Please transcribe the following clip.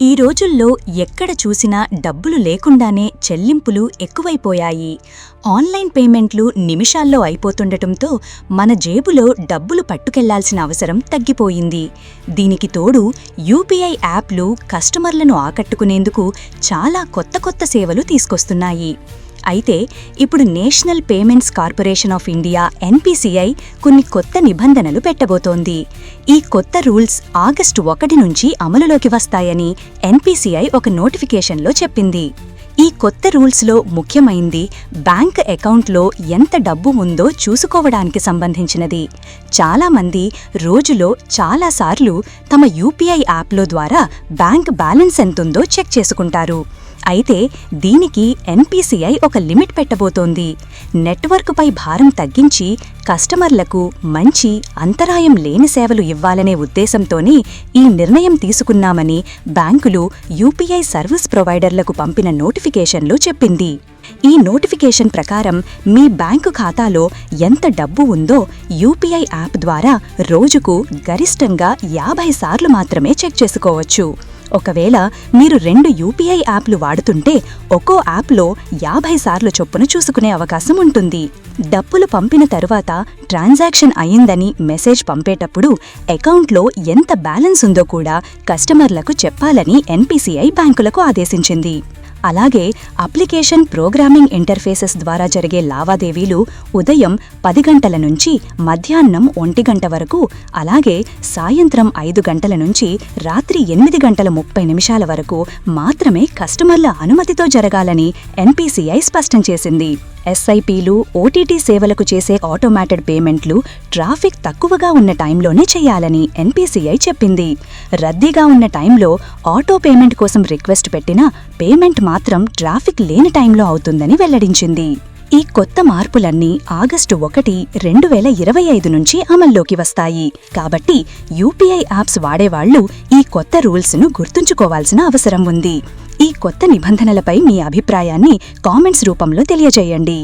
ఈ రోజుల్లో ఎక్కడ చూసినా డబ్బులు లేకుండానే చెల్లింపులు ఎక్కువైపోయాయి. ఆన్లైన్ పేమెంట్లు నిమిషాల్లో అయిపోతుండటంతో మన జేబులో డబ్బులు పట్టుకెళ్ళాల్సిన అవసరం తగ్గిపోయింది. దీనికి తోడు యూపీఐ యాప్లు కస్టమర్లను ఆకట్టుకునేందుకు చాలా కొత్త కొత్త సేవలు తీసుకొస్తున్నాయి. అయితే ఇప్పుడు national payments corporation of India NPCI కొన్ని కొత్త నిబంధనలు పెట్టబోతోంది. ఈ కొత్త రూల్స్ ఆగస్టు ఒకటి నుంచి అమలులోకి వస్తాయని ఎన్పిసిఐ ఒక నోటిఫికేషన్లో చెప్పింది. ఈ కొత్త రూల్స్లో ముఖ్యమైంది బ్యాంక్ అకౌంట్లో ఎంత డబ్బు ఉందో చూసుకోవడానికి సంబంధించినది. చాలామంది రోజులో చాలాసార్లు తమ యూపీఐ యాప్లో ద్వారా బ్యాంక్ బ్యాలెన్స్ ఎంతుందో చెక్ చేసుకుంటారు. అయితే దీనికి ఎన్పిసిఐ ఒక లిమిట్ పెట్టబోతోంది. నెట్వర్క్పై భారం తగ్గించి కస్టమర్లకు మంచి అంతరాయం లేని సేవలు ఇవ్వాలనే ఉద్దేశంతోనే ఈ నిర్ణయం తీసుకున్నామని బ్యాంకులు యూపీఐ సర్వీస్ ప్రొవైడర్లకు పంపిన నోటిఫికేషన్లో చెప్పింది. ఈ నోటిఫికేషన్ ప్రకారం మీ బ్యాంకు ఖాతాలో ఎంత డబ్బు ఉందో యూపీఐ యాప్ ద్వారా రోజుకు గరిష్టంగా యాభై సార్లు మాత్రమే చెక్ చేసుకోవచ్చు. ఒకవేళ మీరు రెండు యూపీఐ యాప్లు వాడుతుంటే ఒక్కో యాప్లో యాభై సార్లు చొప్పున చూసుకునే అవకాశం ఉంటుంది. డబ్బులు పంపిన తరువాత ట్రాన్సాక్షన్ అయిందని మెసేజ్ పంపేటప్పుడు అకౌంట్లో ఎంత బ్యాలెన్స్ ఉందో కూడా కస్టమర్లకు చెప్పాలని ఎన్పిసిఐ బ్యాంకులకు ఆదేశించింది. అలాగే అప్లికేషన్ ప్రోగ్రామింగ్ ఇంటర్ఫేసెస్ ద్వారా జరిగే లావాదేవీలు ఉదయం పది గంటల నుంచి మధ్యాహ్నం ఒంటి గంట వరకు అలాగే సాయంత్రం ఐదు గంటల నుంచి రాత్రి ఎనిమిది గంటల ముప్పై నిమిషాల వరకు మాత్రమే కస్టమర్ల అనుమతితో జరగాలని ఎన్పిసిఐ స్పష్టం చేసింది. ఎస్ఐపీలు ఓటీటీ సేవలకు చేసే ఆటోమేటెడ్ పేమెంట్లు ట్రాఫిక్ తక్కువగా ఉన్న టైంలోనే చేయాలని ఎన్పిసిఐ చెప్పింది. రద్దీగా ఉన్న టైంలో ఆటో పేమెంట్ కోసం రిక్వెస్ట్ పెట్టినా పేమెంట్ మాత్రం ట్రాఫిక్ లేని టైంలో అవుతుందని వెల్లడించింది. ఈ కొత్త మార్పులన్నీ ఆగస్టు ఒకటి రెండు వేల ఇరవై ఐదు నుంచి అమల్లోకి వస్తాయి. కాబట్టి యూపీఐ యాప్స్ వాడేవాళ్ళు ఈ కొత్త రూల్స్ను గుర్తుంచుకోవాల్సిన అవసరం ఉంది. ఈ కొత్త నిబంధనలపై మీ అభిప్రాయాన్ని కామెంట్స్ రూపంలో తెలియజేయండి.